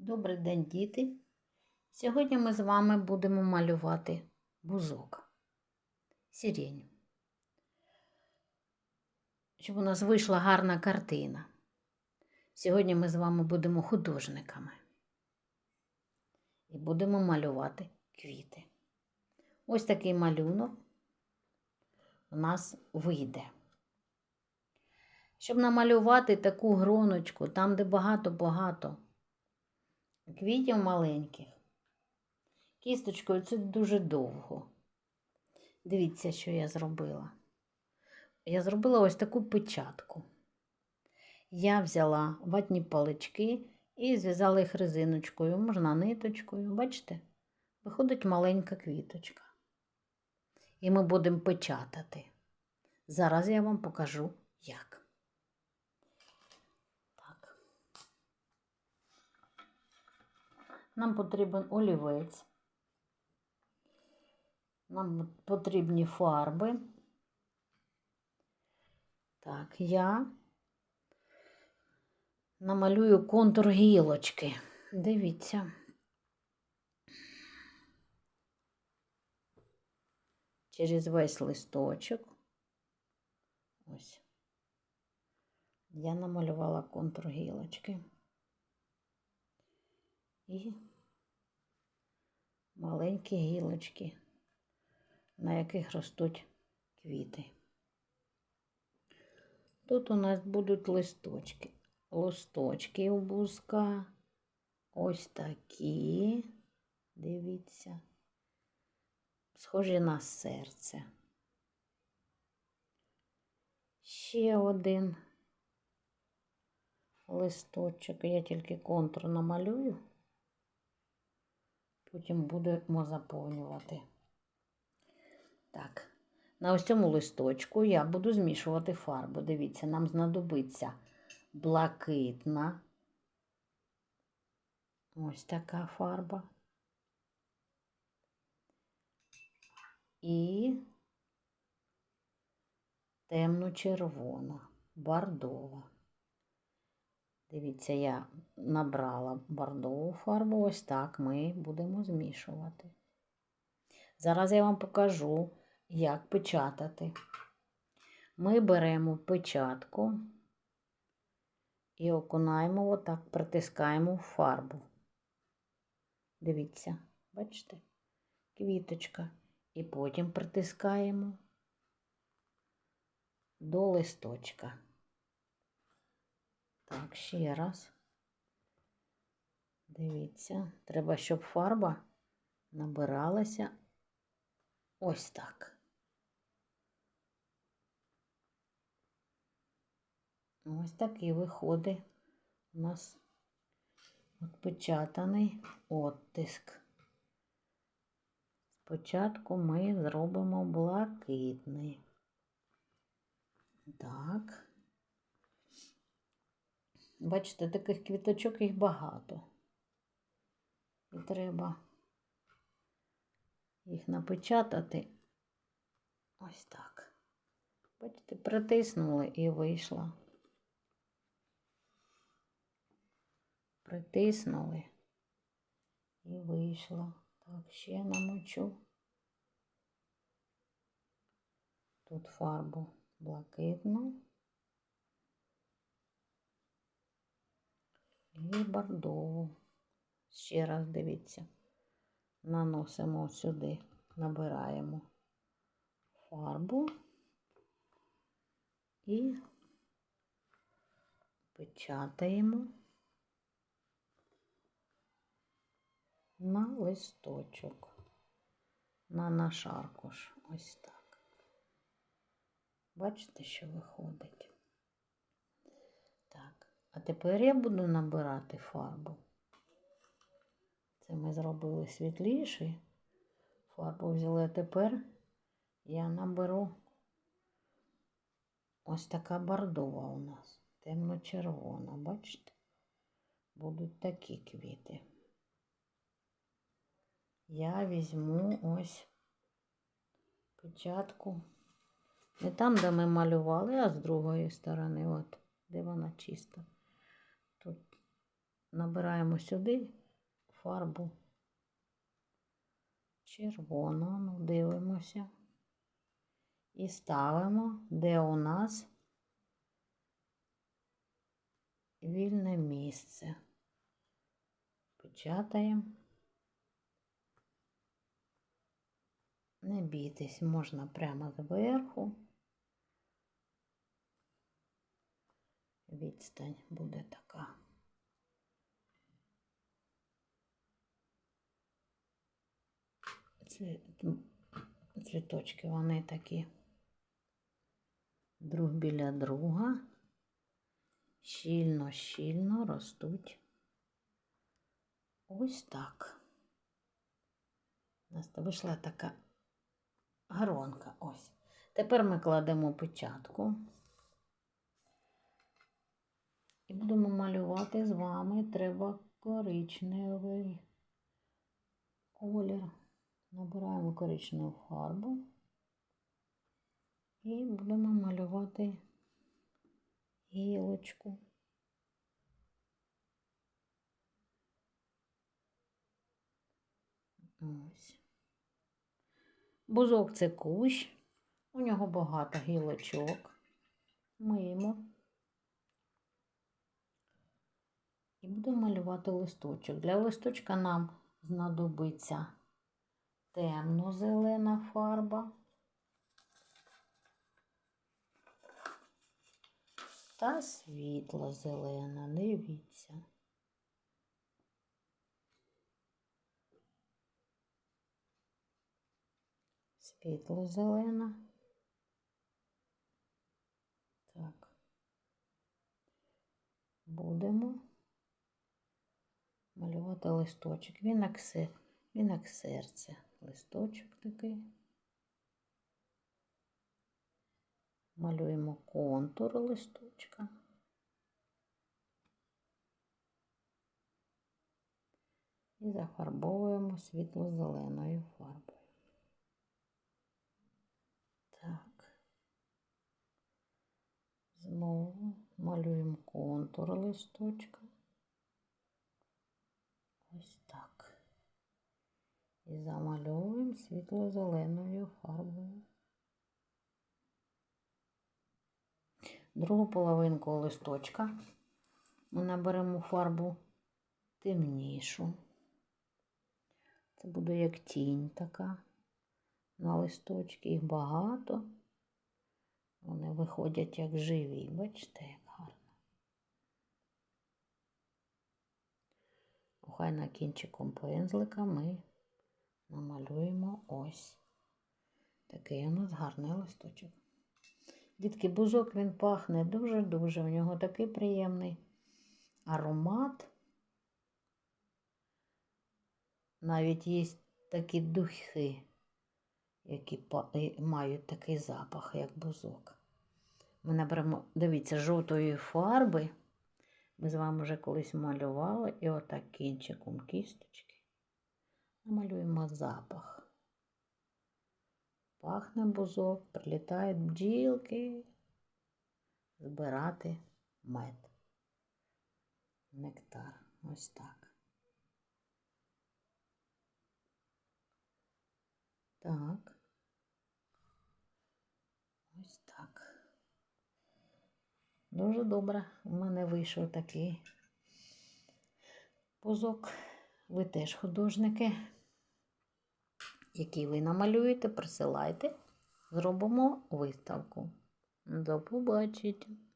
Добрий день, діти! Сьогодні ми з вами будемо малювати бузок, сирень. Щоб у нас вийшла гарна картина. Сьогодні ми з вами будемо художниками і будемо малювати квіти. Ось такий малюнок у нас вийде. Щоб намалювати таку гроночку, там, де багато-багато квітів маленьких. Кісточкою це дуже довго. Дивіться, що я зробила. Я зробила ось таку печатку. Я взяла ватні палички і зв'язала їх резиночкою, можна ниточкою. Бачите? Виходить маленька квіточка. І ми будемо печатати. Зараз я вам покажу, як. Так. Нам потрібен олівець. Нам потрібні фарби. Так, я намалюю контур гілочки. Дивіться. Через весь листочок. Ось. Я намалювала контур гілочки. І маленькі гілочки, на яких ростуть квіти. Тут у нас будуть листочки. Листочки у бузка. Ось такі. Дивіться. Схожі на серце. Ще один листочок. Я тільки контур намалюю. Потім будемо заповнювати. Так, на ось цьому листочку я буду змішувати фарбу. Дивіться, нам знадобиться блакитна. Ось така фарба. І темно-червона, бордова. Дивіться, я набрала бордову фарбу, ось так ми будемо змішувати. Зараз я вам покажу, як печатати. Ми беремо печатку і окунаємо, отак, притискаємо фарбу. Дивіться, бачите? Квіточка. І потім притискаємо до листочка. Так, ще раз. Дивіться, треба, щоб фарба набиралася ось так. Ось такий виходить у нас відпечатаний оттиск. Спочатку ми зробимо блакитний. Так. Бачите, таких квіточок їх багато. І треба їх напечатати ось так. Бачите, притиснули і вийшла. Притиснули і вийшло. Так, ще намочу. Тут фарбу блакитну. І бордову. Ще раз дивіться, наносимо сюди, набираємо фарбу і печатаємо на листочок, на наш аркуш. Ось так. Бачите, що виходить? А тепер я буду набирати фарбу. Це ми зробили світліший. Фарбу взяли, а тепер я наберу ось така бордова у нас. Темно-червона, бачите? Будуть такі квіти. Я візьму ось печатку. Не там, де ми малювали, а з другої сторони, от, де вона чиста. Набираємо сюди фарбу червону, ну, дивимося. І ставимо, де у нас вільне місце. Печатаємо. Не бійтесь, можна прямо зверху. Відстань буде така. Ці цвіточки вони такі друг біля друга, щільно-щільно ростуть. Ось так. У нас вийшла така гронка. Ось. Тепер ми кладемо печатку. І будемо малювати з вами. Треба коричневий колір. Набираємо коричневу фарбу і будемо малювати гілочку. Ось. Бузок це кущ, у нього багато гілочок. Миємо. І будемо малювати листочок. Для листочка нам знадобиться темно-зелена фарба та світло-зелена. Дивіться. Світло-зелена. Так. Будемо малювати листочок. Він як серце. Листочок такий. Малюємо контур листочка. І зафарбовуємо світло-зеленою фарбою. Так. Знову малюємо контур листочка. Ось так. І замальовуємо світло-зеленою фарбою. Другу половинку листочка ми наберемо фарбу темнішу. Це буде як тінь така на листочки. Їх багато. Вони виходять як живі. Бачите, як гарно. Хай на кінчиком пензлика ми намалюємо ось такий у нас гарний листочок. Дітки, бузок він пахне дуже-дуже. У нього такий приємний аромат. Навіть є такі духи, які мають такий запах, як бузок. Ми наберемо, дивіться, жовтої фарби. Ми з вами вже колись малювали, і отак кінчиком кісточки намалюємо запах. Пахне бузок, прилітають бджілки збирати мед. Нектар. Ось так. Так. Ось так. Дуже добре. У мене вийшов такий бузок. Ви теж художники. Який ви намалюєте, присилайте, зробимо виставку. До побачення!